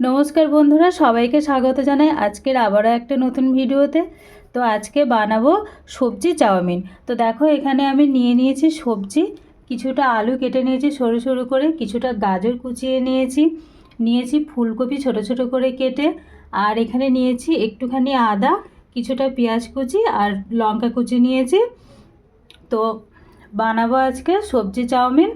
নমস্কার বন্ধুরা, সবাইকে স্বাগত জানাই আজকের আবারও একটা নতুন ভিডিওতে। তো আজকে বানাবো সবজি চাউমিন। তো দেখো, এখানে আমি নিয়ে নিয়েছি সবজি, কিছুটা আলু কেটে নিয়েছি সরু সরু করে, কিছুটা গাজর কুচিয়ে নিয়েছি নিয়েছি ফুলকপি ছোট ছোট করে কেটে, আর এখানে নিয়েছি একটুখানি আদা, কিছুটা পেঁয়াজ কুচি আর লঙ্কা কুচি নিয়েছি। তো বানাবো আজকে সবজি চাউমিন,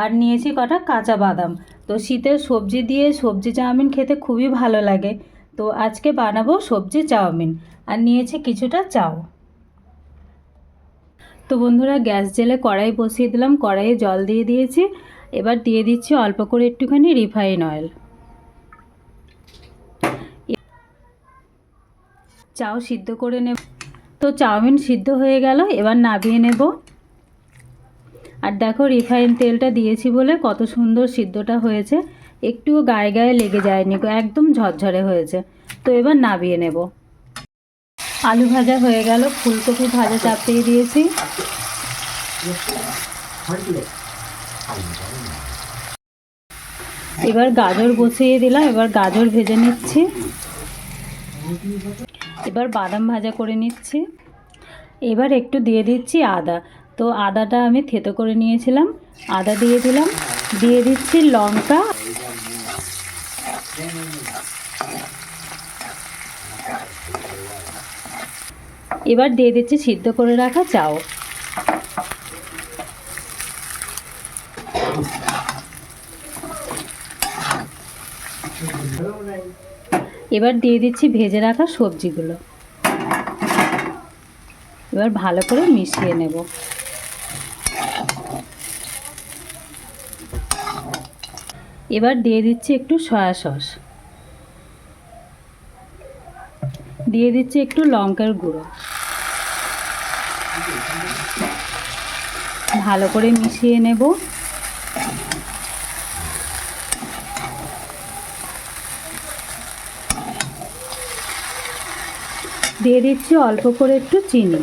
আর নিয়েছি কটা কাঁচা বাদাম। তো শীতের সবজি দিয়ে সবজি চাউমিন খেতে খুবই ভালো লাগে। তো আজকে বানাবো সবজি চাউমিন। আর নিয়েছি কিছুটা চাউ তো বন্ধুরা, গ্যাস জেলে কড়াই বসিয়ে দিলাম, কড়াইয়ে জল দিয়ে দিয়েছি। এবার দিয়ে দিচ্ছি অল্প করে একটুখানি রিফাইন অয়েল। চাউ সিদ্ধ করে নেব। তো চাউমিন সিদ্ধ হয়ে গেল, এবার নাবিয়ে নেব। আর দেখো রিফাইন তেলটা দিয়েছি বলে কত সুন্দর সিদ্ধটা হয়েছে। একটুও গায়ে গায়ে লেগে যায়নি একদম ঝরঝরে হয়েছে। তো এবার নাবিয়ে নেব। আলু ভাজা হয়ে গেল, ফুলকপি ভাজা চাপিয়ে দিয়েছি। এবার গাজর বসিয়ে দিলাম, এবার গাজর ভেজে নিচ্ছি। এবার বাদাম ভাজা করে নিচ্ছি। এবার একটু দিয়ে দিচ্ছি আদা। তো আদাটা আমি থেতো করে নিয়েছিলাম। আদা দিয়ে দিলাম। দিয়ে দিচ্ছি লঙ্কা। এবার দিয়ে দিচ্ছি সিদ্ধ করে রাখা চাও। এবার দিয়ে দিচ্ছি ভেজে রাখা সবজিগুলো। এবার ভালো করে মিশিয়ে নেব। এবার দিয়ে দিচ্ছি একটু সয়া সস। দিয়ে দিচ্ছি একটু লঙ্কার গুঁড়ো। ভালো করে মিশিয়ে নেব। দিয়ে দিচ্ছি অল্প করে একটু চিনি।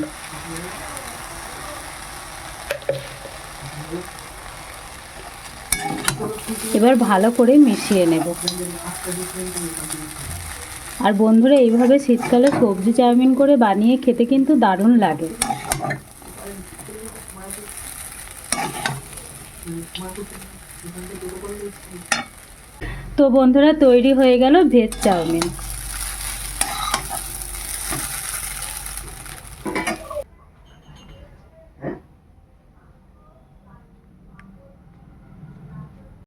এবার ভালো করে মিশিয়ে নেব। আর বন্ধুরা, এইভাবে শীতকালে সবজি চাউমিন করে বানিয়ে খেতে কিন্তু দারুণ লাগে। তো বন্ধুরা, তৈরি হয়ে গেল ভেজ চাউমিন।